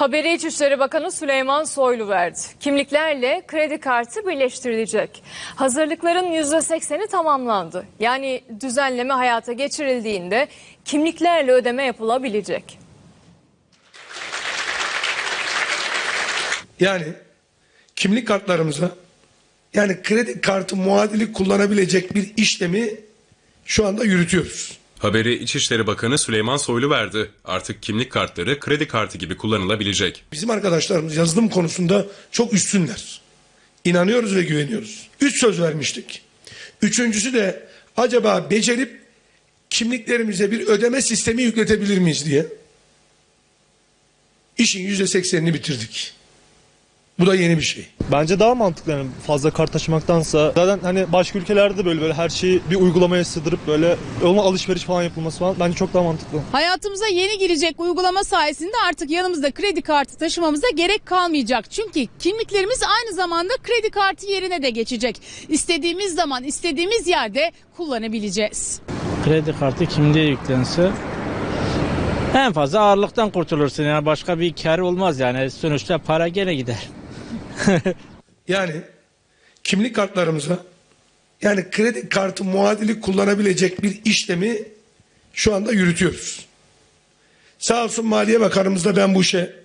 Haberi İçişleri Bakanı Süleyman Soylu verdi. Kimliklerle kredi kartı birleştirilecek. Hazırlıkların %80'i tamamlandı. Yani düzenleme hayata geçirildiğinde kimliklerle ödeme yapılabilecek. Yani kimlik kartlarımıza yani kredi kartı muadili kullanabilecek bir işlemi şu anda yürütüyoruz. Haberi İçişleri Bakanı Süleyman Soylu verdi. Artık kimlik kartları kredi kartı gibi kullanılabilecek. Bizim arkadaşlarımız yazılım konusunda çok üstünler. İnanıyoruz ve güveniyoruz. Üç söz vermiştik. Üçüncüsü de acaba becerip kimliklerimize bir ödeme sistemi yükletebilir miyiz diye. İşin yüzde seksenini bitirdik. Bu da yeni bir şey. Bence daha mantıklı yani fazla kart taşımaktansa. Zaten hani başka ülkelerde de böyle böyle her şeyi bir uygulamaya sığdırıp böyle ona alışveriş falan yapılması falan bence çok daha mantıklı. Hayatımıza yeni girecek uygulama sayesinde artık yanımızda kredi kartı taşımamıza gerek kalmayacak. Çünkü kimliklerimiz aynı zamanda kredi kartı yerine de geçecek. İstediğimiz zaman istediğimiz yerde kullanabileceğiz. kredi kartı kimliğe yüklense en fazla ağırlıktan kurtulursun. Yani başka bir kar olmaz yani. Sonuçta para gene gider. Yani kimlik kartlarımıza yani kredi kartı muadili kullanabilecek bir işlemi şu anda yürütüyoruz. Sağ olsun Maliye Bakanımız da ben bu işe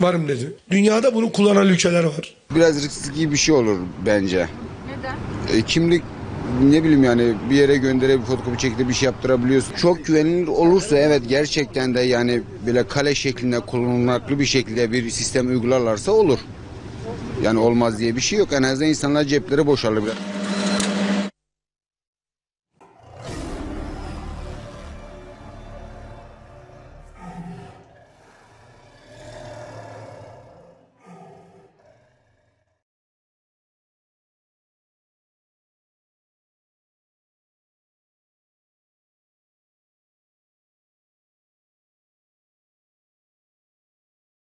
varım dedi. Dünyada bunu kullanan ülkeler var. Biraz riskli bir şey olur bence. Neden? kimlik ne bileyim yani bir yere gönderip fotokopi çekip bir şey yaptırabiliyorsun. Çok güvenilir olursa evet gerçekten de yani böyle kale şeklinde kullanılmaklı bir şekilde bir sistem uygularlarsa olur. Yani olmaz diye bir şey yok. En azından insanlar cepleri boşalır.